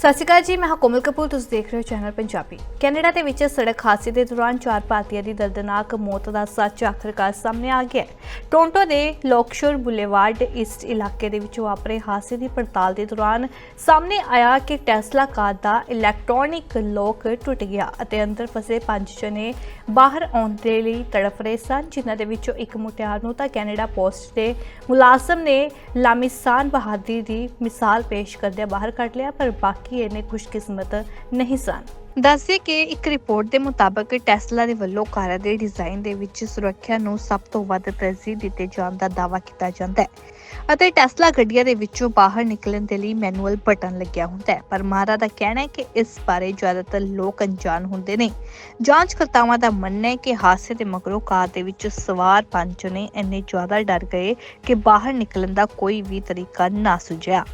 ਸਤਿ ਸ਼੍ਰੀ ਅਕਾਲ ਜੀ, ਮੈਂ ਹਾਂ ਕੋਮਲ ਕਪੂਰ, ਤੁਸੀਂ ਦੇਖ ਰਹੇ ਹੋ ਚੈਨਲ ਪੰਜਾਬੀ। ਕੈਨੇਡਾ ਦੇ ਵਿੱਚ ਸੜਕ ਹਾਦਸੇ ਦੇ ਦੌਰਾਨ ਚਾਰ ਭਾਰਤੀਆਂ ਦੀ ਦਰਦਨਾਕ ਮੌਤ ਦਾ ਸੱਚ ਆਖਰਕਾਰ ਸਾਹਮਣੇ ਆ ਗਿਆ ਹੈ। ਟੋਰਾਂਟੋ ਦੇ ਲੋਕਸ਼ੋਰ ਬੁਲੇਵਾਰਡ ਈਸਟ ਇਲਾਕੇ ਦੇ ਵਿੱਚ ਵਾਪਰੇ ਹਾਦਸੇ ਦੀ ਪੜਤਾਲ ਦੇ ਦੌਰਾਨ ਸਾਹਮਣੇ ਆਇਆ ਕਿ ਟੈਸਲਾ ਕਾਰ ਦਾ ਇਲੈਕਟ੍ਰੋਨਿਕ ਲੋਕ ਟੁੱਟ ਗਿਆ ਅਤੇ ਅੰਦਰ ਫਸੇ ਪੰਜ ਜਣੇ ਬਾਹਰ ਆਉਣ ਦੇ ਲਈ ਤੜਫ ਰਹੇ ਸਨ, ਜਿਨ੍ਹਾਂ ਦੇ ਵਿੱਚੋਂ ਇੱਕ ਮੁਟਿਆਰ ਨੂੰ ਤਾਂ ਕੈਨੇਡਾ ਪੋਸਟ ਦੇ ਮੁਲਾਜ਼ਮ ਨੇ ਲਾਮਿਸਾਨ ਬਹਾਦਰੀ ਦੀ ਮਿਸਾਲ ਪੇਸ਼ ਕਰਦਿਆਂ ਬਾਹਰ ਕੱਢ ਲਿਆ, ਪਰ ਬਾਕੀ ਇਹਨੇ ਖੁਸ਼ਕਿਸਮਤ ਨਹੀਂ ਸਨ। ਦੱਸਦੇ ਕਿ ਇੱਕ ਰਿਪੋਰਟ ਦੇ ਮੁਤਾਬਕ ਟੈਸਲਾ ਦੇ ਵੱਲੋਂ ਕਾਰਾਂ ਦੇ ਡਿਜ਼ਾਈਨ ਦੇ ਵਿੱਚ ਸੁਰੱਖਿਆ ਨੂੰ ਸਭ ਤੋਂ ਵੱਧ ਤਰਜੀਹ ਦਿੱਤੇ ਜਾਣ ਦਾ ਦਾਅਵਾ ਕੀਤਾ ਜਾਂਦਾ ਹੈ ਅਤੇ ਟੈਸਲਾ ਗੱਡੀਆਂ ਦੇ ਵਿੱਚੋਂ ਬਾਹਰ ਨਿਕਲਣ ਦੇ ਲਈ ਮੈਨੂਅਲ ਬਟਨ ਲੱਗਿਆ ਹੁੰਦਾ ਹੈ। ਪਰ ਮਾਰਾ ਦਾ ਕਹਿਣਾ ਹੈ ਕਿ ਇਸ ਬਾਰੇ ਜ਼ਿਆਦਾਤਰ ਲੋਕ ਅਣਜਾਣ ਹੁੰਦੇ ਨੇ। ਜਾਂਚਕਰਤਾਵਾਂ ਦਾ ਮੰਨਣਾ ਹੈ ਕਿ ਹਾਦਸੇ ਦੇ ਮਗਰੋਂ ਕਾਰ ਦੇ ਵਿੱਚ ਸਵਾਰ ਪੰਜ ਨੇ ਇੰਨੇ ਜ਼ਿਆਦਾ ਡਰ ਗਏ ਕਿ ਬਾਹਰ ਨਿਕਲਣ ਦਾ ਕੋਈ ਵੀ ਤਰੀਕਾ ਨਾ ਸੁਝਿਆ।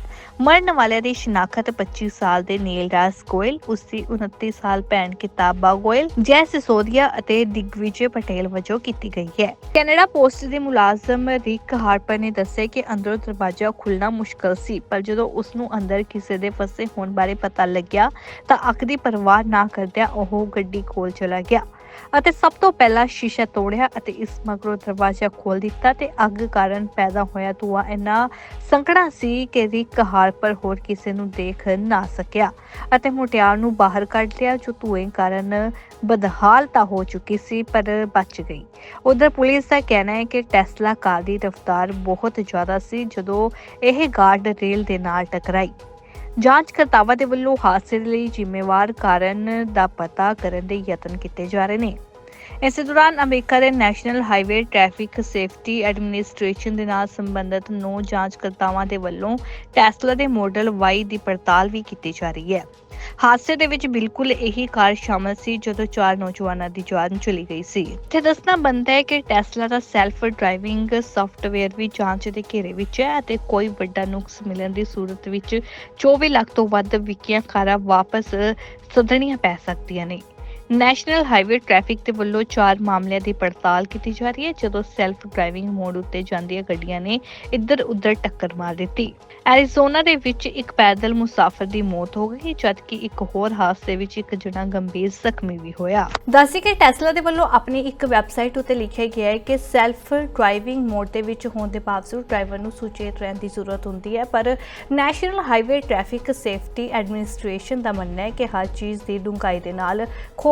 ਮਰਨ ਵਾਲਿਆਂ ਦੀ ਸ਼ਨਾਖਤ 25 ਸਾਲ ਦੇ ਨੀਲ ਰਾਜ ਗੋਇਲ, ਉਸ ਦੀ 29 ਸਾਲ ਭੈਣ ਕਿਤਾਬਾ ਗੋਇਲ, ਜੈ ਸਿਸੋਦੀਆ ਅਤੇ ਦਿਗਵਿਜੇ ਪਟੇਲ ਵਜੋਂ ਕੀਤੀ ਗਈ ਹੈ। ਕੈਨੇਡਾ ਪੋਸਟ ਦੇ ਮੁਲਾਜ਼ਮ ਰਿਕ ਹਾਰਪਰ ਨੇ ਦੱਸਿਆ ਕਿ ਅੰਦਰੋਂ ਦਰਵਾਜ਼ਾ ਖੁੱਲਣਾ ਮੁਸ਼ਕਲ ਸੀ, ਪਰ ਜਦੋਂ ਉਸ ਨੂੰ ਅੰਦਰ ਕਿਸੇ ਦੇ ਫਸੇ ਹੋਣ ਬਾਰੇ ਪਤਾ ਲੱਗਿਆ ਤਾਂ ਅੱਖ ਦੀ ਪਰਵਾਹ ਨਾ ਕਰਦਿਆਂ ਉਹ ਗੱਡੀ ਕੋਲ ਚਲਾ ਗਿਆ। ਅਤੇ ਸਭ ਤੋਂ ਪਹਿਲਾਂ ਸ਼ੀਸ਼ਾ ਤੋੜਿਆ ਅਤੇ ਇਸ ਮਗਰੋਂ ਦਰਵਾਜ਼ਾ ਖੋਲ ਦਿੱਤਾ ਤੇ ਅੱਗ ਕਾਰਨ ਪੈਦਾ ਹੋਇਆ ਧੂੰਆਂ। ਇੰਨਾ ਸੰਕੜਾ ਸੀ ਕਿ ਰਿਕ ਹਾਰਪਰ ਹੋਰ ਕਿਸੇ ਨੂੰ ਦੇਖ ਨਾ ਸਕਿਆ ਅਤੇ ਮੁਟਿਆਰ ਨੂੰ ਬਾਹਰ ਕੱਢ ਲਿਆ, ਜੋ ਧੂਏ ਕਾਰਨ ਬਦਹਾਲ ਤਾਂ ਹੋ ਚੁੱਕੀ ਸੀ, ਪਰ ਬਚ ਗਈ। ਉਧਰ ਪੁਲਿਸ ਦਾ ਕਹਿਣਾ ਹੈ ਕਿ ਟੈਸਲਾ ਕਾਰ ਦੀ ਰਫ਼ਤਾਰ ਬਹੁਤ ਜ਼ਿਆਦਾ ਸੀ ਜਦੋਂ ਇਹ ਗਾਰਡ ਰੇਲ ਦੇ ਨਾਲ ਟਕਰਾਈ। ਜਾਂਚਕਰਤਾਵਾਂ ਦੇ ਵੱਲੋਂ ਹਾਦਸੇ ਦੇ ਲਈ ਜ਼ਿੰਮੇਵਾਰ ਕਾਰਨ ਦਾ ਪਤਾ ਕਰਨ ਦੇ ਯਤਨ ਕੀਤੇ ਜਾ ਰਹੇ ਨੇ। ਇਸੇ ਦੌਰਾਨ ਅਮਰੀਕਾ ਦੇ national highway traffic safety administration ਦੇ ਨਾਲ ਸੰਬੰਧਿਤ ਨੌ ਜਾਂਚਕਰਤਾਵਾਂ ਦੇ ਵੱਲੋਂ ਟੈਸਲਾ ਦੇ ਮਾਡਲ Y ਦੀ ਪੜਤਾਲ ਵੀ ਕੀਤੀ ਜਾ ਰਹੀ ਹੈ। ਹਾਦਸੇ ਦੇ ਵਿੱਚ ਬਿਲਕੁਲ ਇਹੀ ਕਾਰ ਸ਼ਾਮਲ ਸੀ ਜਦੋਂ ਚਾਰ ਨੌਜਵਾਨਾਂ ਦੀ ਜਾਨ ਚਲੀ ਗਈ ਸੀ। ਤੇ ਦੱਸਣਾ ਬਣਦਾ ਹੈ ਕਿ ਟੈਸਲਾ ਦਾ ਸੈਲਫ ਡਰਾਈਵਿੰਗ ਸੌਫਟਵੇਅਰ ਵੀ ਜਾਂਚ ਦੇ ਘੇਰੇ ਵਿੱਚ ਹੈ ਅਤੇ ਕੋਈ ਵੱਡਾ ਨੁਕਸ ਮਿਲਣ ਦੀ ਸੂਰਤ ਵਿੱਚ 24 ਲੱਖ ਤੋਂ ਵੱਧ ਵਿਕੀਆਂ ਕਾਰਾਂ ਵਾਪਸ ਸੱਦਣੀਆਂ ਪੈ ਸਕਦੀਆਂ ਨੇ। ਨੈਸ਼ਨਲ ਹਾਈਵੇ ਟ੍ਰੈਫਿਕ ਦੇ ਵੱਲੋਂ ਚਾਰ ਮਾਮਲਿਆਂ ਦੀ ਪੜਤਾਲ ਕੀਤੀ ਜਾ ਰਹੀ ਹੈ, ਜਦੋਂ ਸੈਲਫ ਡਰਾਈਵਿੰਗ ਮੋਡ ਉੱਤੇ ਜਾਂਦੀਆਂ ਗੱਡੀਆਂ ਨੇ ਇੱਧਰ ਉੱਧਰ ਟੱਕਰ ਮਾਰ ਦਿੱਤੀ। ਐਰੀਜ਼ੋਨਾ ਦੇ ਵਿੱਚ ਇੱਕ ਪੈਦਲ ਮੁਸਾਫਰ ਦੀ ਮੌਤ ਹੋ ਗਈ, ਜਦਕਿ ਇੱਕ ਹੋਰ ਹਾਦਸੇ ਵਿੱਚ ਇੱਕ ਜਣਾ ਗੰਭੀਰ ਜ਼ਖਮੀ ਵੀ ਹੋਇਆ। ਦੱਸੀ ਕਿ ਟੈਸਲਾ ਦੇ ਵੱਲੋਂ ਆਪਣੀ ਇੱਕ ਵੈਬਸਾਈਟ ਉੱਤੇ ਲਿਖਿਆ ਗਿਆ ਹੈ ਕਿ ਸੈਲਫ ਡਰਾਈਵਿੰਗ ਮੋਡ ਦੇ ਵਿੱਚ ਹੋਣ ਦੇ ਬਾਵਜੂਦ ਡਰਾਈਵਰ ਨੂੰ ਸੁਚੇਤ ਰਹਿਣ ਦੀ ਜ਼ਰੂਰਤ ਹੁੰਦੀ ਹੈ, ਪਰ national highway traffic safety administration ਦਾ ਮੰਨਣਾ ਹੈ ਕਿ ਹਰ ਚੀਜ਼ ਦੀ ਡੂੰਘਾਈ ਦੇ ਨਾਲ